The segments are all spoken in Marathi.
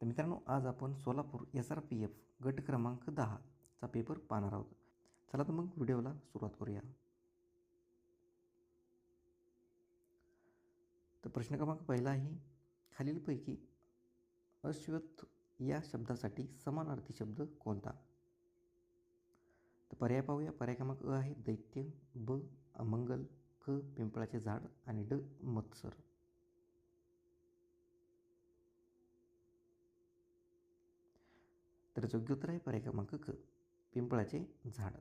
तर मित्रांनो आज आपण Solapur S R P F गट क्रमांक दहाचा पेपर पाहणार आहोत. चला तर मग व्हिडिओला सुरुवात करूया. तर प्रश्न क्रमांक पहिला आहे खालीलपैकी अश्वत्थ या शब्दासाठी समानार्थी शब्द कोणता? तर पर्याय पाहूया. पर्याय क्रमांक अ आहे दैत्य ब अमंगल क पिंपळाचे झाड आणि ड मत्सर. तर योग्य उत्तर आहे पर्याय क्रमांक क पिंपळाचे झाड.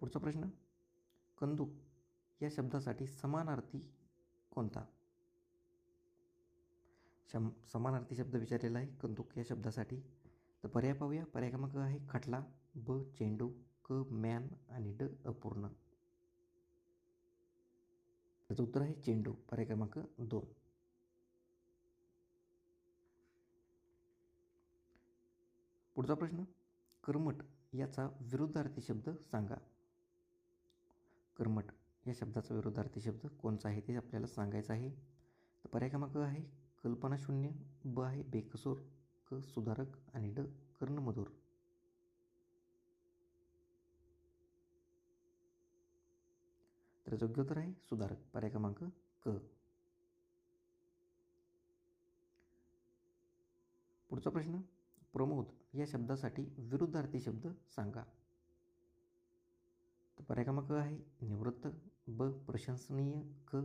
पुढचा प्रश्न कंदूक या शब्दासाठी समानार्थी कोणता? शम समानार्थी शब्द विचारलेला आहे कंदूक या शब्दासाठी. तर पर्याय पाहूया. पर्याय क्रमांक आहे खटला ब चेंडू क मॅन आणि ड अपूर्ण. त्याचं उत्तर आहे चेंडू. पर्याय क्रमांक दोन. पुढचा प्रश्न कर्मट याचा विरुद्धार्थी शब्द सांगा. कर्मट या शब्दाचा विरुद्धार्थी शब्द कोणचा आहे ते आपल्याला सांगायचं आहे. तर पर्याय क्रमांक आहे कल्पनाशून्य ब आहे बेकसूर क सुधारक आणि ड कर्णमधूर. तर योग्य उत्तर आहे सुधारक. पर्याय क्रमांक क. पुढचा प्रश्न प्रमोद या शब्दासाठी विरुद्धार्थी शब्द सांगा. तर पर्याय क्रमांक आहे. निवृत्त ब प्रशंसनीय क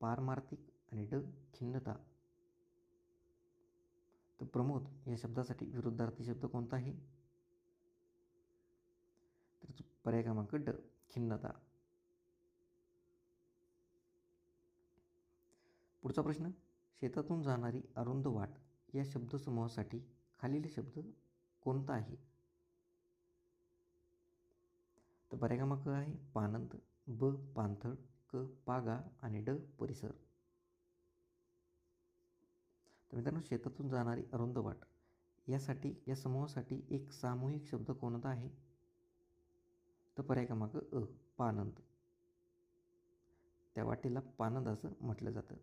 पारमार्थिक आणि ड खिन्नता. तर प्रमोद या शब्दासाठी विरुद्धार्थी शब्द कोणता आहे? तर पर्याय क्रमांक ड खिन्नता. पुढचा प्रश्न शेतातून जाणारी अरुंद वाट या शब्दसमूहासाठी खालील शब्द कोणता आहे तर पर्याय क आहे पानंद ब पाणथळ क पागा आणि ड परिसर. तर मित्रांनो शेतातून जाणारी अरुंद वाट यासाठी या समूहासाठी एक सामूहिक शब्द कोणता आहे? तर पर्याय क्रमांक अ पानंद. त्या वाटेला पानंद असं म्हटलं जातं.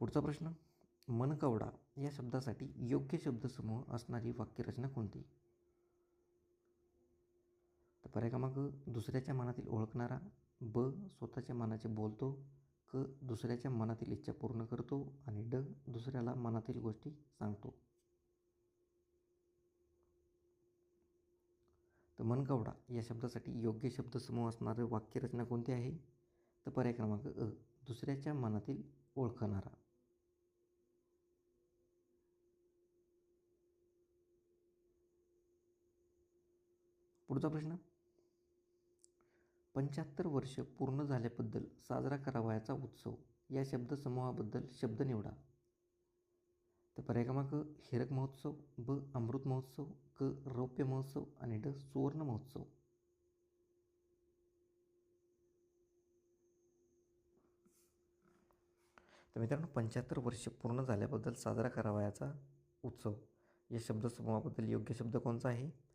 पुढचा प्रश्न मनकवडा या शब्दासाठी योग्य शब्दसमूह असणारी वाक्यरचना कोणती? तर पर्याय क्रमांक दुसऱ्याच्या मनातील ओळखणारा ब स्वतःच्या मनाचे बोलतो क दुसऱ्याच्या मनातील इच्छा पूर्ण करतो आणि ड दुसऱ्याला मनातील गोष्टी सांगतो. तर मनकवडा या शब्दासाठी योग्य शब्दसमूह असणारे वाक्यरचना कोणती आहे? तर पर्याय क्रमांक अ दुसऱ्याच्या मनातील ओळखणारा. पुढचा प्रश्न. पंच्याहत्तर वर्ष पूर्ण झाल्याबद्दल साजरा करावयाचा उत्सव. या शब्दसमूहाबद्दल शब्द निवडा. तर पर्याय क्रमांक हिरक महोत्सव ब अमृत महोत्सव क रौप्य महोत्सव आणि ड सुवर्ण महोत्सव. तर मित्रांनो पंच्याहत्तर वर्ष पूर्ण झाल्याबद्दल साजरा करावयाचा उत्सव. या शब्दसमूहाबद्दल योग्य शब्द कोणता आहे?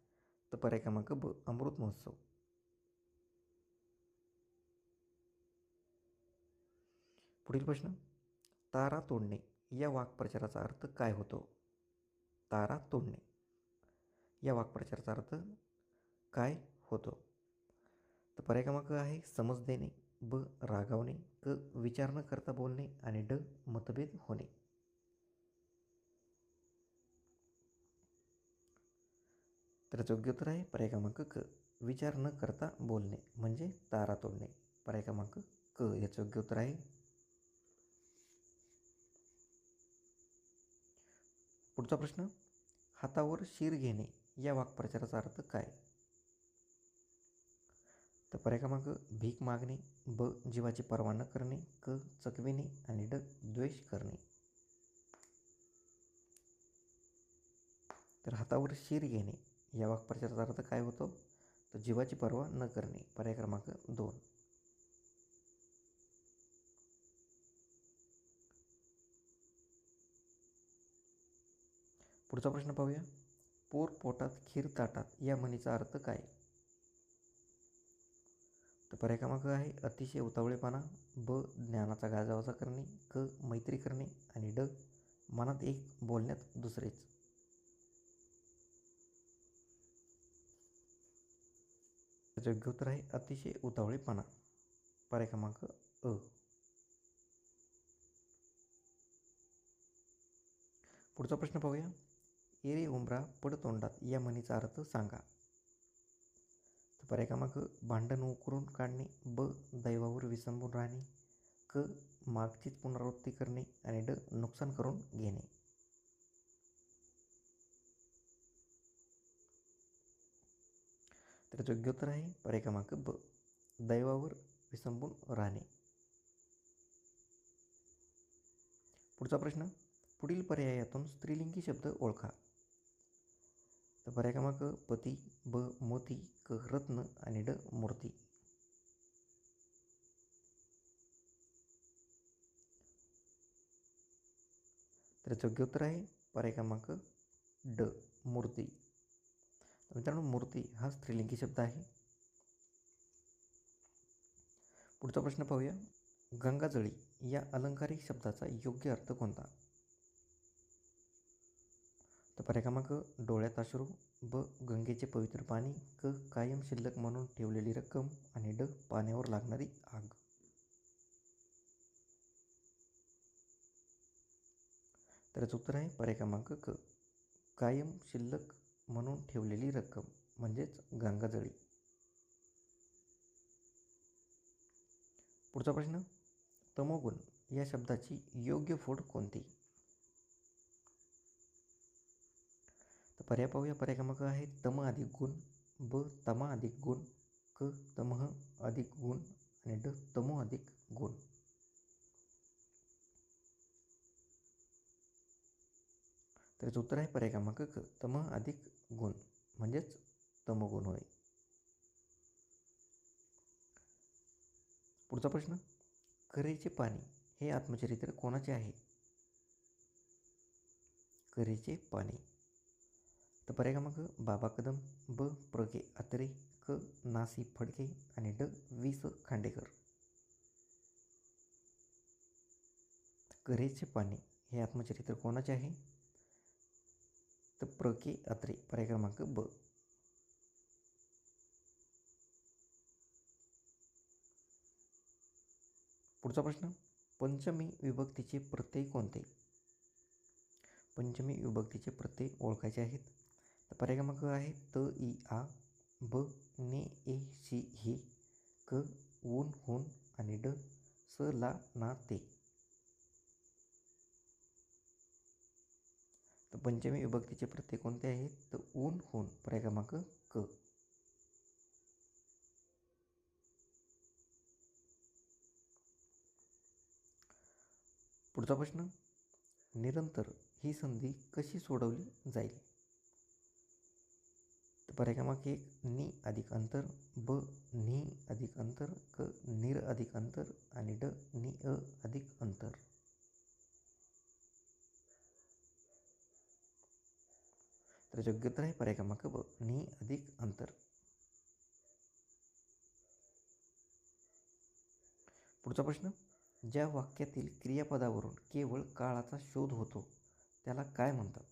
तर पर्याय क्रमांक ब अमृत महोत्सव. पुढील प्रश्न. तारा तोडणे या वाक्प्रचाराचा अर्थ काय होतो? तारा तोडणे या वाक्प्रचाराचा अर्थ काय होतो? तर पर्याय क्रमांक आहे समज देणे ब रागावणे क विचार न करता बोलणे आणि ड मतभेद होणे. तर योग्य उत्तर आहे पर्याय क्रमांक क विचार न करता बोलणे म्हणजे तारा तोडणे. पर्याय क्रमांक क याचं योग्य उत्तर आहे पुढचा प्रश्न हातावर शीर घेणे या वाक्प्रचाराचा अर्थ काय? तर पर्याय क्रमांक भीक मागणे ब जीवाची पर्वा न करणे क चकविणे आणि ड द्वेष करणे. तर हातावर शीर घेणे या वाक्प्रचाराचा अर्थ काय होतो? तर जीवाची पर्वा न करणे. पर्याय क्रमांक दोन. पुढचा प्रश्न पाहूया. पोर पोटात खीर ताटात या म्हणीचा अर्थ काय? तर पर्याय क्रमांक आहे अतिशय उतावळेपणा ब ज्ञानाचा गाजावाजा करणे क मैत्री करणे आणि ड मनात एक बोलण्यात दुसरेच. त्याचं योग्य उत्तर आहे अतिशय उतावळेपणा. पर्याय क्रमांक अ. पुढचा प्रश्न पाहूया. एरे उमरा पड तोंडात या म्हणीचा अर्थ सांगा. तर पर्याय क्रमांक भांडण उकरून काढणे ब. दैवावर विसंबून राहणे क. मागचीच पुनरावृत्ती करणे आणि ड. नुकसान करून घेणे. तर योग्य उत्तर आहे पर्याय क्रमांक ब. दैवावर विसंबून राहणे पुढचा प्रश्न. पुढील पर्यायातून स्त्रीलिंगी शब्द ओळखा. तर पर्याय क्रमांक पती ब मोती क रत्न आणि ड मूर्ती. तर योग्य उत्तर आहे पर्याय क्रमांक ड मूर्ती. मित्रांनो मूर्ती हा स्त्रीलिंगी शब्द आहे. पुढचा प्रश्न पाहूया. गंगाजळी या अलंकारिक शब्दाचा योग्य अर्थ कोणता? तर पर्याय क्रमांक डोळ्यात अश्रू ब गंगेचे पवित्र पाणी क कायम शिल्लक म्हणून ठेवलेली रक्कम आणि ड पाण्यावर लागणारी आग. तर याचं उत्तर आहे पर्याय क्रमांक क. कायम शिल्लक म्हणून ठेवलेली रक्कम म्हणजेच गंगाजळी. पुढचा प्रश्न तमोगुण या शब्दाची योग्य फोड कोणती? तर पर्याय पाहूया. पर्याय क्रमांक आहे तम अधिक गुण ब तमा अधिक गुण क तमह अधिक गुण आणि ड तमो अधिक गुण. तर उत्तर आहे पर्याय क्रमांक क तम अधिक गुण म्हणजेच तमगुण होय. पुढचा प्रश्न करेचे पाणी हे आत्मचरित्र कोणाचे आहे? करेचे पाणी. तर पर्याय क्रमांक बाबा कदम ब प्र के अत्रे क नासी फडके आणि ड वि स खांडेकर. करेचे पाणी हे आत्मचरित्र कोणाचे आहे? तर प्र के अत्रे पर्याय क्रमांक ब पुढचा प्रश्न पंचमी विभक्तीचे प्रत्यय कोणते पंचमी विभक्तीचे प्रत्यय ओळखायचे आहेत तर पर्याय क्रमांक आहे त इ आ ब ने ए सी ही क ऊन हुन आणि ड स ला ना ते तर पंचमी विभक्तीचे प्रत्यय कोणते आहेत? तर ऊन होऊन पर्याय क्रमांक क. पुढचा प्रश्न. निरंतर ही संधी कशी सोडवली जाईल? तर पर्याय क्रमांक एक नि अधिक अंतर ब नि अधिक अंतर क निर अधिक अंतर आणि ड नि अ अधिक अंतर. तर योग्य उत्तर आहे पर्याय क्रमांक ब नि अधिक अंतर. पुढचा प्रश्न. ज्या वाक्यातील क्रियापदावरून केवळ काळाचा शोध होतो त्याला काय म्हणतात?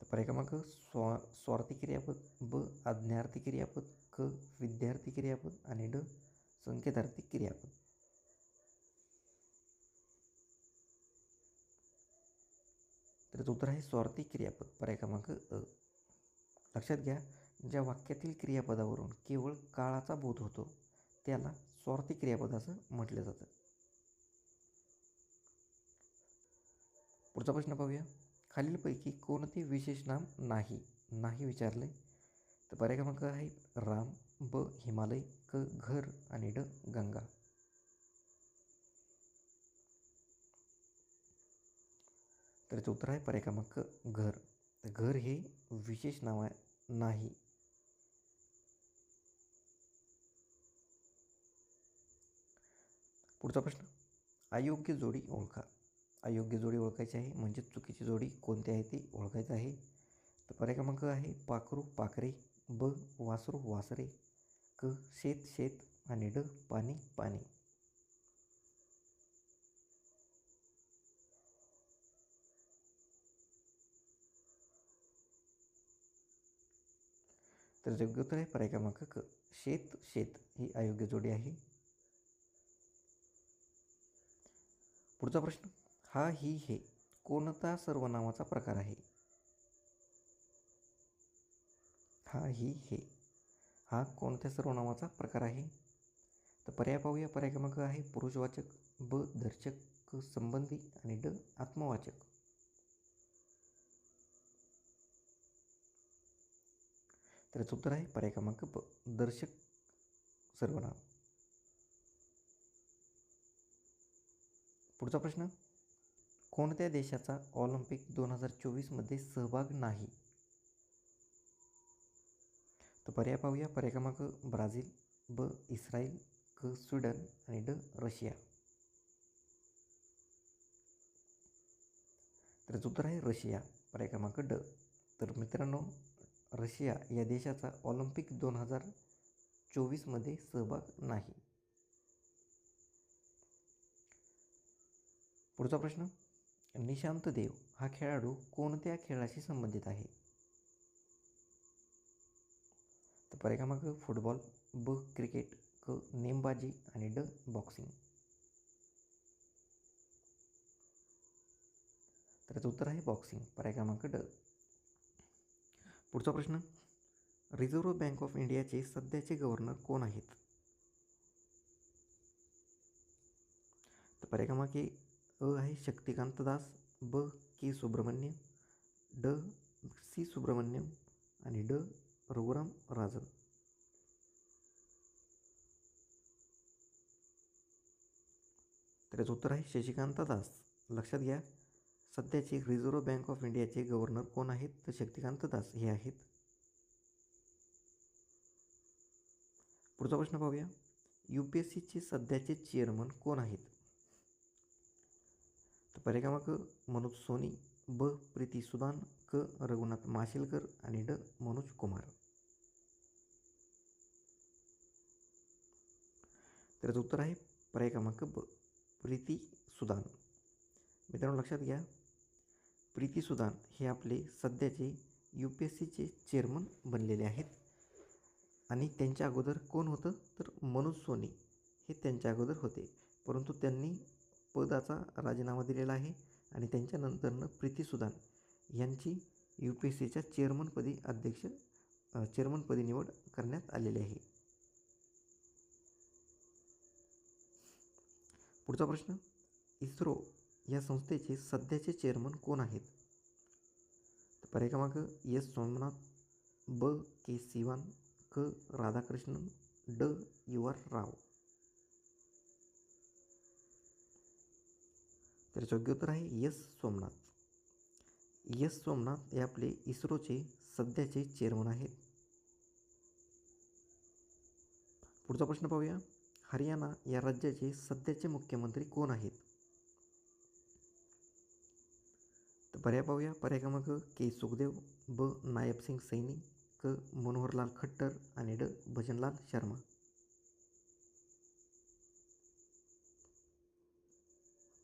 तर पर्याय क्रमांक स्वा स्वार्थी क्रियापद ब आज्ञार्थी क्रियापद क विद्यार्थी क्रियापद आणि ड संकेतार्थी क्रियापद. तर उत्तर आहे स्वार्थी क्रियापद. पर्याय क्रमांक अ. लक्षात घ्या ज्या वाक्यातील क्रियापदावरून केवळ काळाचा बोध होतो त्याला स्वार्थी क्रियापद असं म्हटलं जातं. पुढचा प्रश्न पाहूया. खालीलपैकी कोणते विशेष नाम नाही नाही विचारले तर पर्याय क्रमांक आहे राम ब हिमालय क घर आणि ड गंगा. तर चौथा उत्तर आहे पर्याय क्रमांक घर. घर हे विशेष नाव नाही. पुढचा प्रश्न. अयोग्य जोडी ओळखा. अयोग्य जोडी ओळखायची आहे म्हणजे चुकीची जोडी कोणती आहे ती ओळखायचं आहे. तर पर्याय क्रमांक आहे पाखरू पाखरे ब वासरू वासरे क शेत शेत आणि ड पाणी पाणी. तर योग्य उत्तर आहे पर्याय क्रमांक क शेत शेत ही अयोग्य जोडी आहे. पुढचा प्रश्न हा ही हे कोणता सर्वनामाचा प्रकार आहे? हा ही हे हा कोणत्या सर्वनामाचा प्रकार आहे? तर पर्याय पाहूया. पर्याय क्रमांक आहे पुरुषवाचक ब दर्शक संबंधी आणि ड आत्मवाचक. त्याचं उत्तर आहे पर्याय क्रमांक ब दर्शक सर्वनाम. पुढचा प्रश्न. कोणत्या देशाचा ऑलिम्पिक दोन हजार चोवीसमध्ये सहभाग नाही? तर पर्याय पाहूया. पर्याय क्रमांक ब्राझील ब इस्रायल क स्वीडन आणि ड रशिया. तर उत्तर आहे रशिया. पर्याय क्रमांक ड. तर मित्रांनो रशिया या देशाचा ऑलिम्पिक दोन हजार चोवीसमध्ये सहभाग नाही. पुढचा प्रश्न निशांत देव हा खेळाडू कोणत्या खेळाशी संबंधित आहे? तर पर्याय क्रमांक फुटबॉल ब क्रिकेट क नेमबाजी आणि ड बॉक्सिंग. तर याचं उत्तर आहे बॉक्सिंग. पर्याय क्रमांक ड. पुढचा प्रश्न. रिझर्व्ह बँक ऑफ इंडियाचे सध्याचे गव्हर्नर कोण आहेत? तर पर्याय क्रमांक अ आहे शक्तिकांत दास ब के सुब्रमण्यम ड सी सुब्रमण्यम आणि ड रघुराम राजन. तर याचं उत्तर आहे शशिकांत दास. लक्षात घ्या. सध्याचे रिझर्व्ह बँक ऑफ इंडियाचे गव्हर्नर कोण आहेत? तर शक्तिकांत दास हे आहेत. पुढचा प्रश्न पाहूया. यू पी एस सीचे सध्याचे चेअरमन कोण आहेत? तर पर्याय क्रमांक मनोज सोनी ब. प्रीती सुदान क. रघुनाथ माशेलकर आणि ड. मनोज कुमार. त्याचं उत्तर आहे पर्याय क्रमांक ब. प्रीती सुदान. मित्रांनो लक्षात घ्या. प्रीती सुदान हे आपले सध्याचे यू पी एस सीचे चेअरमन बनलेले आहेत. आणि त्यांच्या अगोदर कोण होतं? तर मनोज सोनी हे त्यांच्या अगोदर होते. परंतु त्यांनी पदाचा राजीनामा दिलेला आहे आणि त्यांच्यानंतरनं प्रीती सुदान यांची यू पी एस सीच्या चेअरमनपदी अध्यक्ष चेअरमनपदी निवड करण्यात आलेली आहे. पुढचा प्रश्न इस्रो या संस्थेचे सध्याचे चेअरमन कोण आहेत? तर पर्याय क्रमांक एस सोमनाथ ब के सिवान क राधाकृष्णन ड यू आर राव. तर योग्य उत्तर आहे यस सोमनाथ. यस सोमनाथ हे आपले इस्रोचे सध्याचे चेअरमन आहेत. पुढचा प्रश्न पाहूया. हरियाणा या राज्याचे सध्याचे मुख्यमंत्री कोण आहेत? तर पर्याय पाहूया. पर्याय क्रमांक के. सुखदेव ब. नायब सिंग सैनी क. मनोहरलाल खट्टर आणि ड. भजनलाल शर्मा.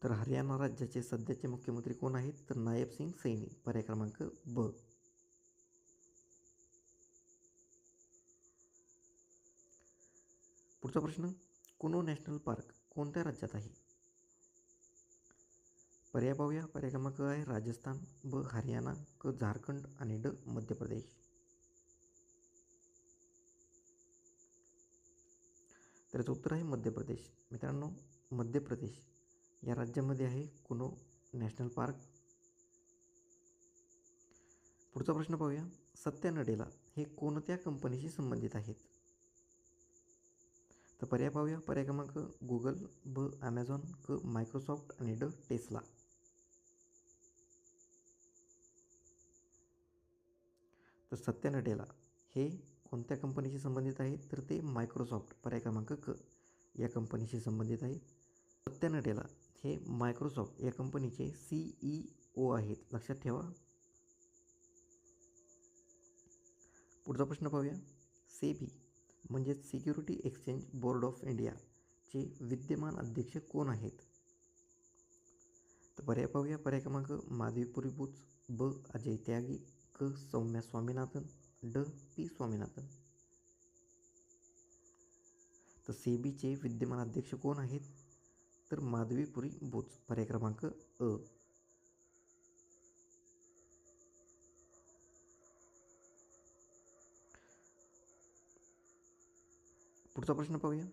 तर हरियाणा राज्याचे सध्याचे मुख्यमंत्री कोण आहेत? तर नायब सिंग सैनी. पर्याय क्रमांक ब. पुढचा प्रश्न. कुनो नॅशनल पार्क कोणत्या राज्यात आहे? पर्याय पाहूया. पर्याय क्रमांक आहे राजस्थान ब हरियाणा क झारखंड आणि ड मध्य प्रदेश. तर याचं उत्तर आहे मध्य प्रदेश. मित्रांनो मध्य प्रदेश या राज्यामध्ये आहे कुनो नॅशनल पार्क. पुढचा प्रश्न पाहूया. सत्या नडेला हे कोणत्या कंपनीशी संबंधित आहेत? तर पर्याय पाहूया. पर्याय क्रमांक गुगल ब ॲमेझॉन क मायक्रोसॉफ्ट आणि ड टेस्ला तर सत्या नडेला हे कोणत्या कंपनीशी संबंधित आहेत तर ते मायक्रोसॉफ्ट पर्याय क्रमांक क या कंपनीशी संबंधित आहे. सत्या नडेला हे मायक्रोसॉफ्ट या कंपनीचे सी ई ओ आहेत. लक्षात ठेवा. पुढचा प्रश्न पाहूया. सेबी म्हणजेच सिक्युरिटी एक्सचेंज बोर्ड ऑफ इंडियाचे विद्यमान अध्यक्ष कोण आहेत? तर पर्याय पाहूया. पर्याय क्रमांक माधवीपुरी बुच ब अजय त्यागी क सौम्या स्वामीनाथन ड पी स्वामीनाथन. तर सेबीचे विद्यमान अध्यक्ष कोण आहेत? तर माधवीपुरी बोच. पर्याय क्रमांक अ. पुढचा प्रश्न पाहूया.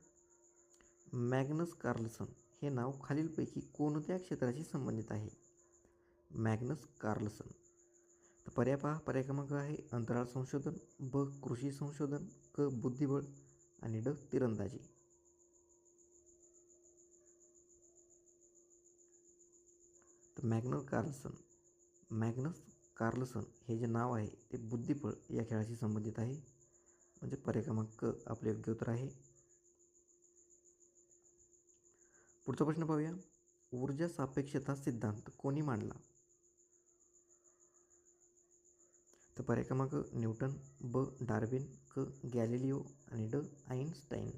मॅग्नस कार्लसन हे नाव खालीलपैकी कोणत्या क्षेत्राशी संबंधित आहे? Magnus Carlsen. पर्याय पहा पर्याय क्रमांक आहे अंतराळ संशोधन ब कृषी संशोधन क बुद्धिबळ आणि ड तिरंदाजी. तर मॅग्नस कार्लसन मॅग्नस कार्लसन हे जे नाव आहे ते बुद्धिबळ या खेळाशी संबंधित आहे. म्हणजे पर्याय क्रमांक क आपले योग्य उत्तर आहे. पुढचा प्रश्न पाहूया. ऊर्जा सापेक्षता सिद्धांत कोणी मांडला? तर पर्याय क्रमांक न्यूटन ब. डार्विन क. गॅलिलिओ आणि ड. आईन्स्टाईन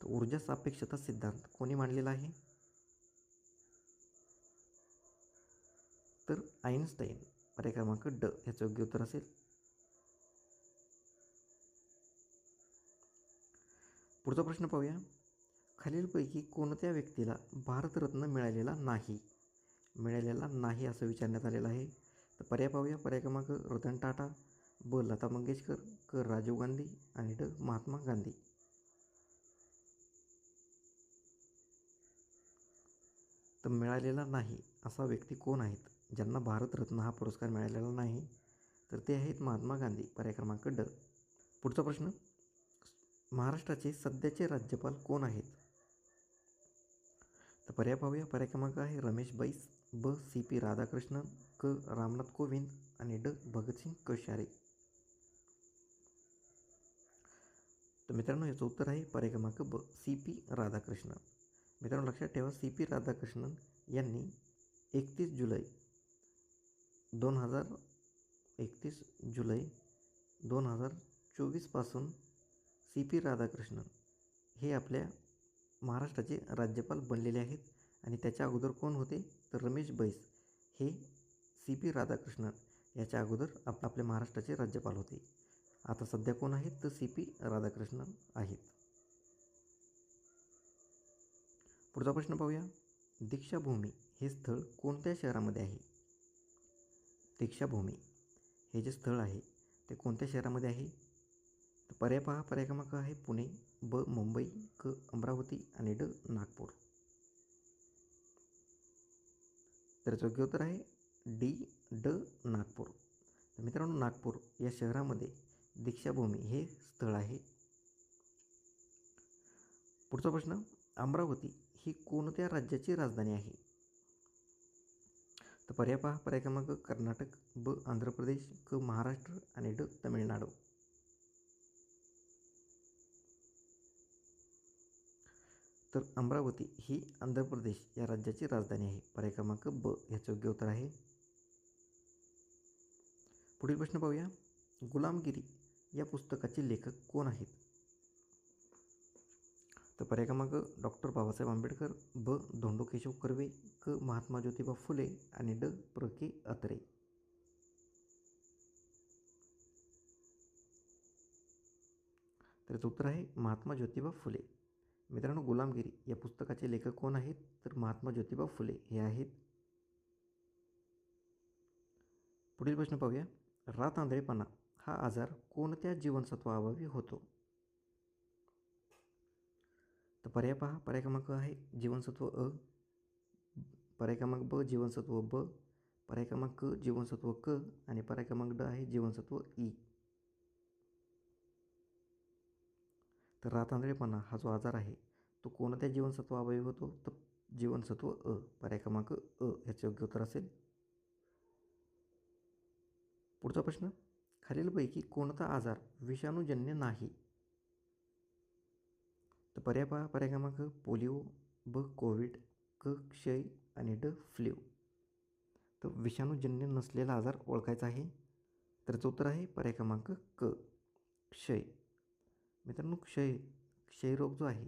तर ऊर्जा सापेक्षता सिद्धांत कोणी मांडलेला आहे? तर आईन्स्टाईन पर्याय क्रमांक ड याचं योग्य उत्तर असेल. पुढचा प्रश्न पाहूया. खालीलपैकी कोणत्या व्यक्तीला भारतरत्न मिळालेला नाही? मिळालेला नाही असं विचारण्यात आलेलं आहे. तर पर्याय पाहूया. पर्याय क्रमांक रतन टाटा ब. लता मंगेशकर क. राजीव गांधी आणि ड. महात्मा गांधी. तर मिळालेला नाही असा व्यक्ती कोण आहेत? ज्यांना भारतरत्न हा पुरस्कार मिळालेला नाही तर ते आहेत महात्मा गांधी. पर्याय क्रमांक ड. पुढचा प्रश्न. महाराष्ट्राचे सध्याचे राज्यपाल कोण आहेत? पर्याय पाहूया. पर्याय क्रमांक आहे रमेश बैस ब सी पी राधाकृष्णन क रामनाथ कोविंद आणि ड भगतसिंग कोश्यारी तर मित्रांनो याचं उत्तर आहे पर्याय क्रमांक ब सी पी राधाकृष्णन. मित्रांनो लक्षात ठेवा सी पी राधाकृष्णन यांनी एकतीस जुलै दोन हजार एकतीस जुलै दोन हजार चोवीसपासून सी पी राधाकृष्णन हे आपल्या महाराष्ट्राचे राज्यपाल बनलेले आहेत. आणि त्याच्या अगोदर कोण होते? तर रमेश बैस. हे सी पी राधाकृष्णन याच्या अगोदर आप आपल्या महाराष्ट्राचे राज्यपाल होते. आता सध्या कोण आहेत? तर सी पी राधाकृष्णन आहेत. पुढचा प्रश्न पाहूया. दीक्षाभूमी हे स्थळ कोणत्या शहरामध्ये आहे? दीक्षाभूमी हे जे स्थळ आहे ते कोणत्या शहरामध्ये आहे? तर पर्याय पहा. पर्याय क्रमांक आहे पुणे. ब मुंबई क अमरावती आणि ड नागपूर. तर योग्य उत्तर आहे डी ड नागपूर. तर मित्रांनो नागपूर या शहरामध्ये दीक्षाभूमी हे स्थळ आहे. पुढचा प्रश्न अमरावती ही कोणत्या राज्याची राजधानी आहे? तर पर्याय पहा. पर्याय क्रमांक कर्नाटक ब आंध्र प्रदेश क महाराष्ट्र आणि ड तमिळनाडू. तर अमरावती ही आंध्र प्रदेश या राज्याची राजधानी आहे. पर्याय क्रमांक ब याचं योग्य उत्तर आहे. पुढील प्रश्न पाहूया. गुलामगिरी या पुस्तकाचे लेखक कोण आहेत? तर पर्याय क्रमांक डॉक्टर बाबासाहेब आंबेडकर ब. धोंडो केशव कर्वे क. महात्मा ज्योतिबा फुले आणि ड. प्र. के. अत्रे. तर उत्तर आहे महात्मा ज्योतिबा फुले. मित्रांनो गुलामगिरी या पुस्तकाचे लेखक कोण आहेत? तर महात्मा ज्योतिबा फुले हे आहेत. पुढील प्रश्न पाहूया. रात आंधळेपणा हा आजार कोणत्या जीवनसत्वाअभावी होतो? तर पर्याय पहा. पर्याय क्रमांक आहे जीवनसत्व अ पर्याय क्रमांक ब जीवनसत्व ब पर्याय क्रमांक क जीवनसत्व क आणि पर्याय क्रमांक ड आहे जीवनसत्व ई. तर रातांदळेपणा हा जो आजार आहे तो कोणत्या जीवनसत्वाअभावी होतो? तर जीवनसत्व अ. पर्याय क्रमांक अ. ह्याचं योग्य उत्तर असेल. पुढचा प्रश्न. खालीलपैकी कोणता आजार विषाणूजन्य नाही? तर पर्याय पहा. पर्याय क्रमांक पोलिओ ब. कोविड क. क्षय आणि ड. फ्ल्यू. तर विषाणूजन्य नसलेला आजार ओळखायचा आहे. तर उत्तर आहे पर्याय क्रमांक क. क्षय. मित्रांनो क्षय क्षयरोग जो आहे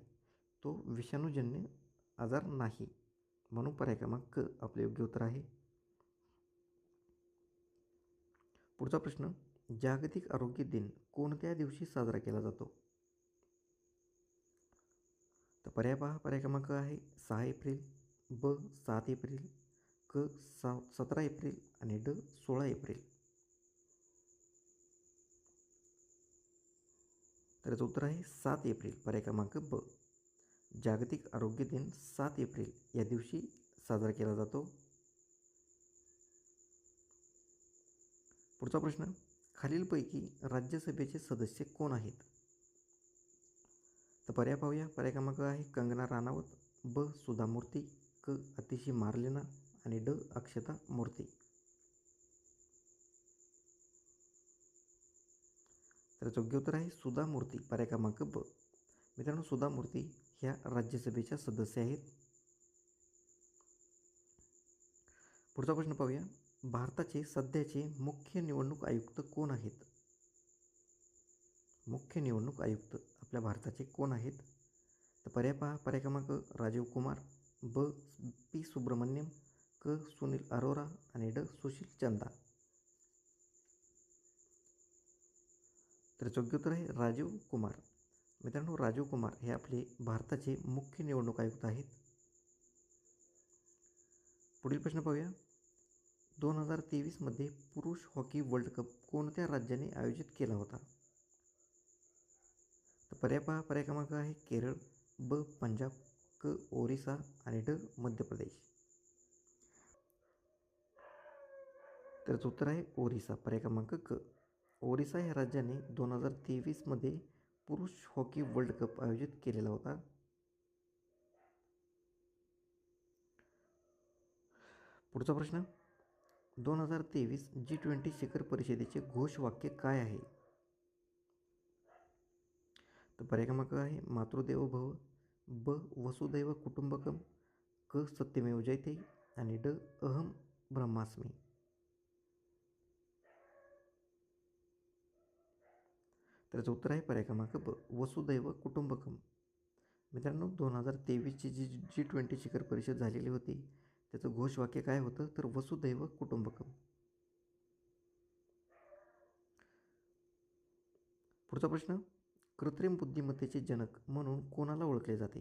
तो विषाणूजन्य आजार नाही. म्हणून पर्याय क्रमांक क आपले योग्य उत्तर आहे. पुढचा प्रश्न जागतिक आरोग्य दिन कोणत्या दिवशी साजरा केला जातो? तर पर्याय पहा पर्याय क्रमांक आहे सहा एप्रिल ब सात एप्रिल क सा सतरा एप्रिल आणि ड सोळा एप्रिल. तर याचं उत्तर आहे सात एप्रिल पर्याय क्रमांक ब. जागतिक आरोग्य दिन सात एप्रिल या दिवशी साजरा केला जातो. पुढचा प्रश्न खालीलपैकी राज्यसभेचे सदस्य कोण आहेत? तर पर्याय पाहूया. पर्याय क्रमांक आहे कंगना राणावत ब. सुधा मूर्ती क. अतिशी मार्लेना आणि ड. अक्षता मूर्ती. तर योग्य उत्तर आहे सुधा मूर्ती पर्याय क्रमांक ब. मित्रांनो सुधा मूर्ती ह्या राज्यसभेच्या सदस्य आहेत. पुढचा प्रश्न पाहूया. भारताचे सध्याचे मुख्य निवडणूक आयुक्त कोण आहेत? मुख्य निवडणूक आयुक्त आपल्या भारताचे कोण आहेत? तर पर्याय पहा. पर्याय क्रमांक राजीव कुमार ब. पी. सुब्रमण्यम क. सुनील अरोरा आणि ड. सुशील चंदा. तर योग्य उत्तर आहे राजीव कुमार. मित्रांनो राजीव कुमार हे आपले भारताचे मुख्य निवडणूक आयुक्त आहेत. पुढील प्रश्न पाहूया. दोन हजार तेवीसमध्ये पुरुष हॉकी वर्ल्ड कप कोणत्या राज्याने आयोजित केला होता? तर पर्याय पहा. पर्याय क्रमांक आहे केरळ ब पंजाब क ओरिसा आणि ड मध्य प्रदेश. तर उत्तर आहे ओरिसा. पर्याय क्रमांक क. ओरिसा या राज्याने दोन हजार तेवीसमध्ये पुरुष हॉकी वर्ल्ड कप आयोजित केलेला होता. पुढचा प्रश्न. दोन हजार तेवीस जी ट्वेंटी शिखर परिषदेचे घोषवाक्य काय आहे? तर पर्याय क्रमांक आहे मातृदेव भव ब वसुदैव कुटुंबकम क सत्यमेव जयते आणि ड अहम ब्रह्मास्मी. त्याचं उत्तर आहे पर्याय क्रमांक ब वसुदैव कुटुंबकम. मित्रांनो दोन हजार तेवीसची जी जी ट्वेंटी शिखर परिषद झालेली होती त्याचं घोषवाक्य काय होतं? तर वसुदैव कुटुंबकम. पुढचा प्रश्न कृत्रिम बुद्धिमत्तेचे जनक म्हणून कोणाला ओळखले जाते?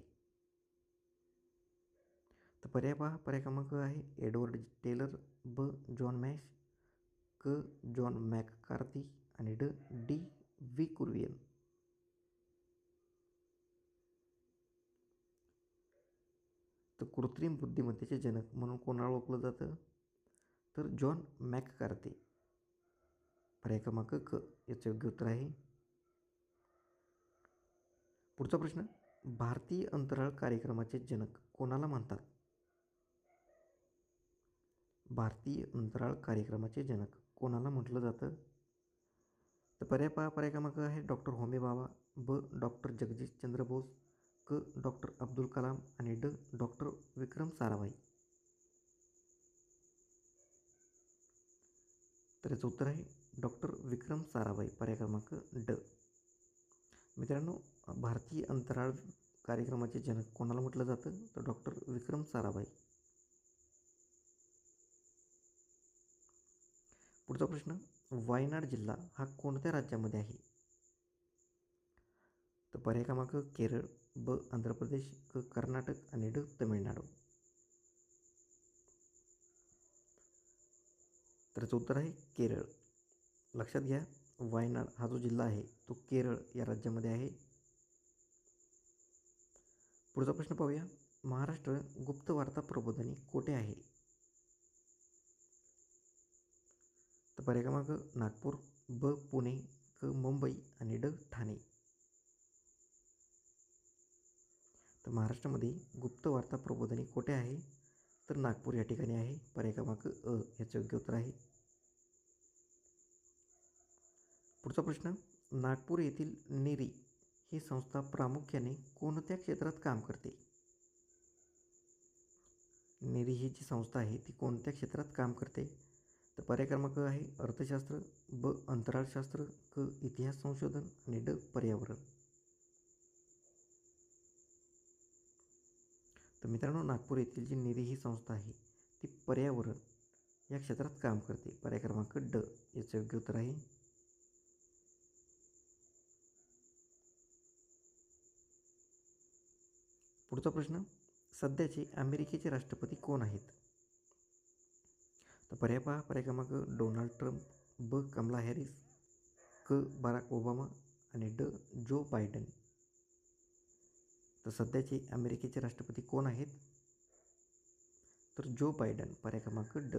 तर पर्याय पहा पर्याय क्रमांक आहे एडवर्ड टेलर ब. जॉन मॅश क. जॉन मॅककार्थी आणि ड. डी. व्ही तर कृत्रिम बुद्धिमत्तेचे जनक म्हणून कोणाला ओळखलं जातं? तर जॉन मॅककार्थी. पर्याय क्रमांक क याचं योग्य उत्तर आहे. पुढचा प्रश्न भारतीय अंतराळ कार्यक्रमाचे जनक कोणाला म्हणतात? भारतीय अंतराळ कार्यक्रमाचे जनक कोणाला म्हटलं जातं? तर पर्याय पहा पर्याय क्रमांक आहे डॉक्टर होमे बाबा ब डॉक्टर जगदीश चंद्र बोस क डॉक्टर अब्दुल कलाम आणि ड डॉक्टर विक्रम साराभाई। तर याचं उत्तर आहे डॉक्टर विक्रम साराभाई पर्याय क्रमांक ड। मित्रांनो भारतीय अंतराळ कार्यक्रमाचे जनक कोणाला म्हटलं जातं? तर डॉक्टर विक्रम साराभाई। पुढचा प्रश्न वायनाड जिल्हा हा कोणत्या राज्यामध्ये आहे? तर पर्याय क्रमांक केरळ ब आंध्र प्रदेश क कर्नाटक आणि ड तमिळनाडू. तर उत्तर आहे केरळ. लक्षात घ्या वायनाड हा जो जिल्हा आहे तो केरळ या राज्यामध्ये आहे. पुढचा प्रश्न पाहूया. महाराष्ट्र गुप्त वार्ता प्रबोधनी कोठे आहे? तर नागपूर ब पुणे क मुंबई आणि ड ठाणे. तर महाराष्ट्रामध्ये गुप्त वार्ता प्रबोधने कोठे आहे? तर नागपूर या ठिकाणी आहे. पर्याय क्रमांक अ याचं योग्य उत्तर आहे. पुढचा प्रश्न नागपूर येथील नेरी ही संस्था प्रामुख्याने कोणत्या क्षेत्रात काम करते? नेरी ही जी संस्था आहे ती कोणत्या क्षेत्रात काम करते? तर पर्याय क्रमांक आहे अर्थशास्त्र ब अंतराळशास्त्र क इतिहास संशोधन आणि ड पर्यावरण. तर मित्रांनो नागपूर येथील जी निरी ही संस्था आहे ती पर्यावरण या क्षेत्रात काम करते. पर्याय क्रमांक ड याचं योग्य उत्तर आहे. पुढचा प्रश्न सध्याचे अमेरिकेचे राष्ट्रपती कोण आहेत? तर पर्याय पहा. पर्याय क्रमांक डोनाल्ड ट्रम्प ब. कमला हॅरिस क. बराक ओबामा आणि ड. Joe Biden. तर सध्याचे अमेरिकेचे राष्ट्रपती कोण आहेत? तर जो बायडन. पर्याय क्रमांक ड.